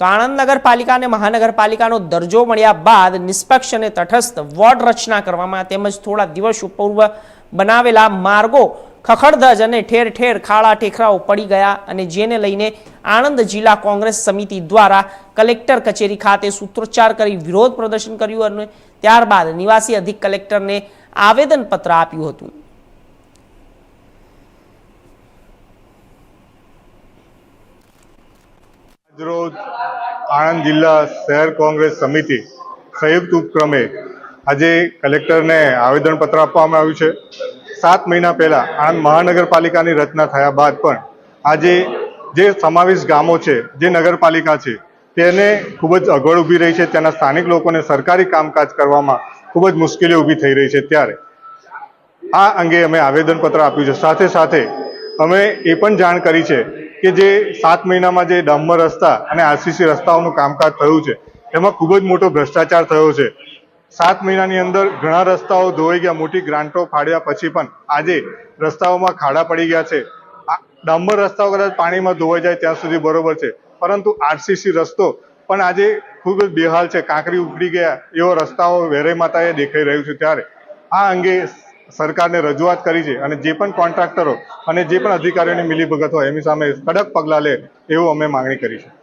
તો આણંદ નગરપાલિકા અને મહાનગરપાલિકાનો દરજ્જો મળ્યા બાદ નિષ્પક્ષ અને તટસ્થ વોર્ડ રચના કરવામાં તેમજ થોડા દિવસ પૂર્વ બનાવેલા માર્ગો ખખડધજ અને ઠેર ઠેર ખાડા ઠેખરાઓ પડી ગયા અને જેને લઈને આણંદ જિલ્લા કોંગ્રેસ સમિતિ દ્વારા કલેક્ટર કચેરી ખાતે સૂત્રોચ્ચાર કરી વિરોધ પ્રદર્શન કર્યું અને ત્યારબાદ નિવાસી અધિક કલેક્ટરને આવેદનપત્ર આપ્યું હતું. આજરોજ આણંદ જિલ્લા શહેર કોંગ્રેસ સમિતિ સંયુક્ત ઉપક્રમે આજે કલેક્ટરને આવેદનપત્ર આપવામાં આવ્યું છે. સાત મહિના પહેલાં આણંદ મહાનગરપાલિકાની રચના થયા બાદ પણ આજે જે સમાવેશ ગામો છે, જે નગરપાલિકા છે, તેને ખૂબ જ અગવડ ઊભી રહી છે. ત્યાંના સ્થાનિક લોકોને સરકારી કામકાજ કરવામાં ખૂબ જ મુશ્કેલી ઊભી થઈ રહી છે ત્યારે. આ અંગે અમે આવેદનપત્ર આપ્યું છે. સાથે સાથે અમે એ પણ જાણ કરી છે કે જે સાત મહિનામાં જે ડામર રસ્તા અને આરસીસી રસ્તાઓનું કામકાજ થયું છે, એમાં ખૂબ જ મોટો ભ્રષ્ટાચાર થયો છે. સાત મહિનાની અંદર ઘણા રસ્તાઓ ધોવાઈ ગયા, મોટી ગ્રાન્ટો ફાડ્યા પછી પણ આજે રસ્તાઓમાં ખાડા પડી ગયા છે. ડામર રસ્તાઓ કદાચ પાણીમાં ધોવાઈ જાય ત્યાં સુધી બરોબર છે, પરંતુ આરસીસી રસ્તો પણ આજે ખૂબ જ બેહાલ છે. કાંકરી ઉકળી ગયા એવો રસ્તાઓ વેરાઈ માતાએ દેખાઈ રહ્યું છે ત્યારે. આ અંગે સરકારને રજૂઆત કરી છે અને જે પણ કોન્ટ્રાક્ટરો અને જે પણ અધિકારીઓની મિલીભગત હોય એમની સામે કડક પગલાં લે એવું અમે માંગણી કરી છે.